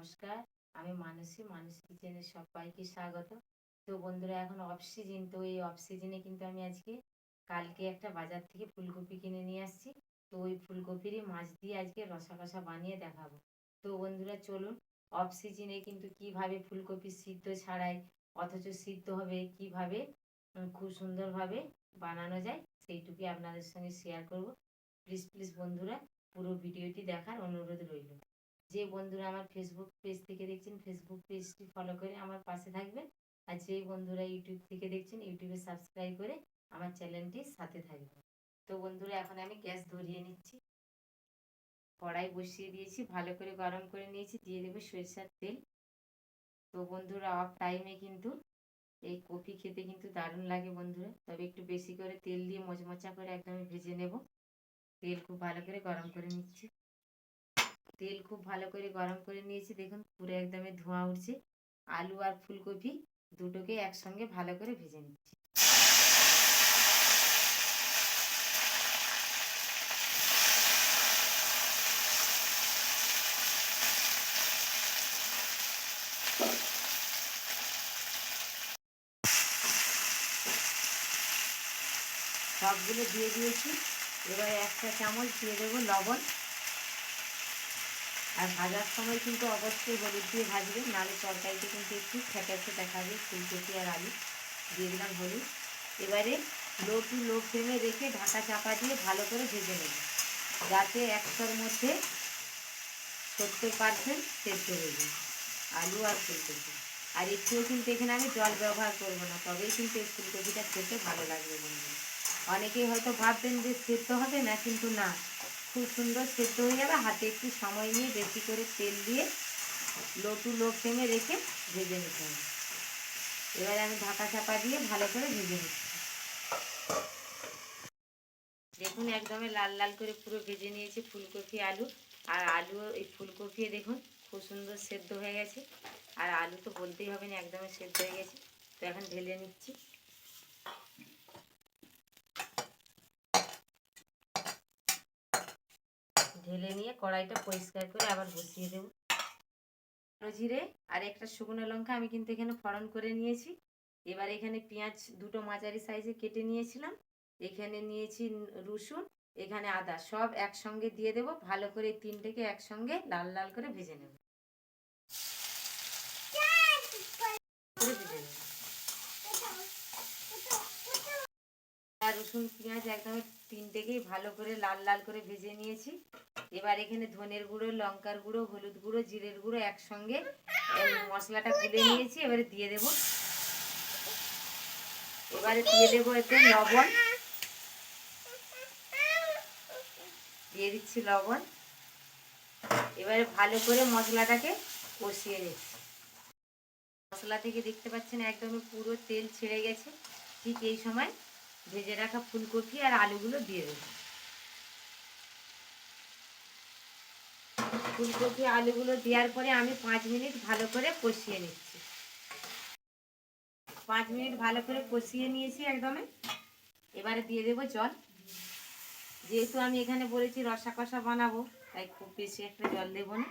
নমস্কার, আমি মানসী মানুষ কিচেনে সবাইকে স্বাগত। তো বন্ধুরা, এখন অফ সিজন তো এই অফ সিজনে কিন্তু আমি আজকে কালকে একটা বাজার থেকে ফুলকপি কিনে নিয়ে আসছি। তো ওই ফুলকপিরই মাছ দিয়ে আজকে রসা কষা বানিয়ে দেখাবো। তো বন্ধুরা, চলুন অফ সিজনে কিন্তু কীভাবে ফুলকপি সিদ্ধ ছাড়াই, অথচ সিদ্ধ হবে, কীভাবে খুব সুন্দরভাবে বানানো যায়, সেইটুকুই আপনাদের সঙ্গে শেয়ার করব। প্লিজ প্লিজ বন্ধুরা, পুরো ভিডিওটি দেখার অনুরোধ রইল। যে বন্ধুরা আমার ফেসবুক পেজ থেকে দেখছেন ফেসবুক পেজটি ফলো করে আমার পাশে থাকবেন। আর যে বন্ধুরা ইউটিউব থেকে দেখছেন ইউটিউবে সাবস্ক্রাইব করে আমার চ্যানেলটির সাথে থাকবেন। তো বন্ধুরা, এখন আমি গ্যাস ধরিয়ে নিচ্ছি। কড়াই বসিয়ে দিয়েছি, ভালো করে গরম করে নিয়েছি, দিয়ে দেবো সরিষার তেল। তো বন্ধুরা অফ টাইমে কিন্তু এই কফি খেতে কিন্তু দারুণ লাগে বন্ধুরা। তবে একটু বেশি করে তেল দিয়ে মোচমোচা করে একদমই ভেজে নেব। তেল খুব ভালো করে গরম করে নিচ্ছি। তেল খুব ভালো করে গরম করে নিয়েছি। দেখুন, পুরো একদমই ধোঁয়া উঠছে। আলু আর ফুলকপি দুটোকে একসঙ্গে ভালো করে ভেজে নিচ্ছি। সবগুলো দিয়ে দিয়েছি। এবার একটা চামচ দিয়ে দেবো লবণ। আর ভাজার সময় কিন্তু অবশ্যই হলুদ দিয়ে ভাজবেন, নাহলে তরকারিতে কিন্তু একটু ফ্যাকাসে দেখাবে ফুলকপি আর আলু। দিয়ে দিলাম হলুদ। এবারে লো টু লো ফ্লেমে রেখে ঢাকা চাপা দিয়ে ভালো করে ভেজে নেব। যাতে একশোর মধ্যে সত্তর পার্সেন্ট সেদ্ধ হয়ে যায়, আলু আর ফুলকপি। আর একটুও কিন্তু এখানে আমি জল ব্যবহার করব না, তবেই কিন্তু এই ফুলকপিটা খেতে ভালো লাগবে বন্ধু অনেকেই হয়তো ভাববেন যে সেদ্ধ হবে না, কিন্তু না। খুব সুন্দর সেদ্ধ হয়ে যাবে হাতে একটু সময় নিয়ে বেশি করে তেল দিয়ে লো টু লো ফ্লেমে রেখে ভেজে নিতে হবে। এবারে আমি ঢাকা চাপা দিয়ে ভালো করে ভেজে নিচ্ছি। দেখুন, একদমই লাল লাল করে পুরো ভেজে নিয়েছি ফুলকপি, আলু। আর আলু, এই ফুলকপি দেখুন, খুব সুন্দর সেদ্ধ হয়ে গেছে। আর আলু তো বলতেই হবে না, একদমই সেদ্ধ হয়ে গেছে। তো এখন ঢেলে নিচ্ছি। ঢেলে নিয়ে কড়াইটা পরিষ্কার করে আবার বসিয়ে দেবো। জিরে আর একটা শুকনো লঙ্কা আমি কিন্তু এখানে ফড়ন করে নিয়েছি। এবার এখানে পেঁয়াজ দুটো মাঝারি সাইজে কেটে নিয়েছিলাম। এখানে নিয়েছি রসুন, এখানে আদা, সব একসঙ্গে দিয়ে দেবো। ভালো করে তিনটেকে একসঙ্গে লাল লাল করে ভেজে নেব। রসুন, পেঁয়াজ একদম তিনটেকেই ভালো করে লাল লাল করে ভেজে নিয়েছি। এবার এখানে ধনের গুঁড়ো, লঙ্কার গুঁড়ো, হলুদ গুঁড়ো, জিরের গুঁড়ো একসঙ্গে মশলাটা গুলে নিয়েছি, এবারে দিয়ে দেব। এবারে দিয়ে দেবো এতে লবণ। দিয়ে দিচ্ছি লবণ। এবারে ভালো করে মশলাটাকে কষিয়ে নিচ্ছি। মশলা থেকে দেখতে পাচ্ছেন একদমই পুরো তেল ছেড়ে গেছে। ঠিক এই সময় ভেজে রাখা ফুলকপি আর আলুগুলো দিয়ে দেবো। ফুলকপি, আলুগুলো দেওয়ার পরে আমি পাঁচ মিনিট ভালো করে কষিয়ে নিচ্ছি। পাঁচ মিনিট ভালো করে কষিয়ে নিয়েছি একদমে। এবারে দিয়ে দেবো জল। যেহেতু আমি এখানে বলেছি রসা কষা বানাবো, তাই খুব বেশি একটা জল দেবো না।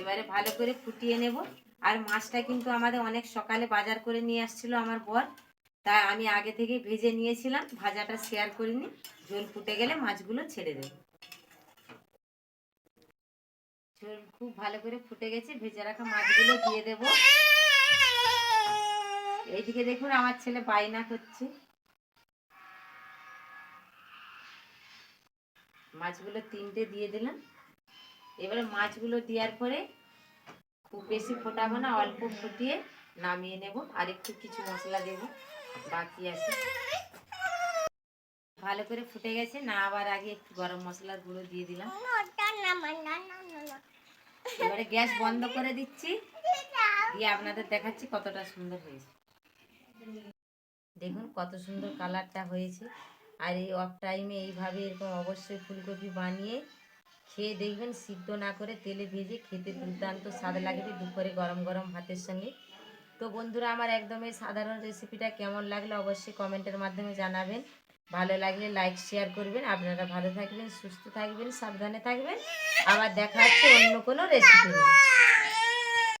এবারে ভালো করে ফুটিয়ে নেব। আর মাছটা কিন্তু আমাদের অনেক সকালে বাজার করে নিয়ে আসছিল আমার বর। তাই আমি আগে থেকে ভেজে নিয়েছিলাম, ভাজাটা শেয়ার করিনি। ঝোল ফুটে গেলে মাছগুলো ছেড়ে দেব। ঝোল খুব ভালো করে ফুটে গেছে, ভেজে রাখা মাছগুলো দিয়ে দেব। এইদিকে দেখুন আমার ছেলে বায়না করছে। মাছগুলো তিনটে দিয়ে দিলাম। এবারে মাছগুলো দেওয়ার পরে খুব বেশি ফোটাবো না, অল্প ফুটিয়ে নামিয়ে নেব। আর একটু কিছু মশলা দেব। বাকি আছে। ভালো করে ফুটে গেছে, না আবার আগে একটু গরম মশলার গুঁড়ো দিয়ে দিলাম। এবারে গ্যাস বন্ধ করে দিচ্ছি। দিয়ে আপনাদের দেখাচ্ছি কতটা সুন্দর হয়েছে। দেখুন কত সুন্দর কালারটা হয়েছে। আর এই অফ টাইমে এইভাবে এরকম অবশ্যই ফুলকপি বানিয়ে খেয়ে দেখবেন সিদ্ধ না করে তেলে ভেজে খেতে দুর্দান্ত স্বাদ লাগবে দুপুরে গরম গরম ভাতের সঙ্গে। তো বন্ধুরা, আমার একদমই সাধারণ রেসিপিটা কেমন লাগল অবশ্যই কমেন্টের মাধ্যমে জানাবেন। ভালো লাগলে লাইক শেয়ার করবেন। আপনারা ভালো থাকবেন, সুস্থ থাকবেন, সাবধানে থাকবেন। আবার দেখা হচ্ছে অন্য কোনো রেসিপি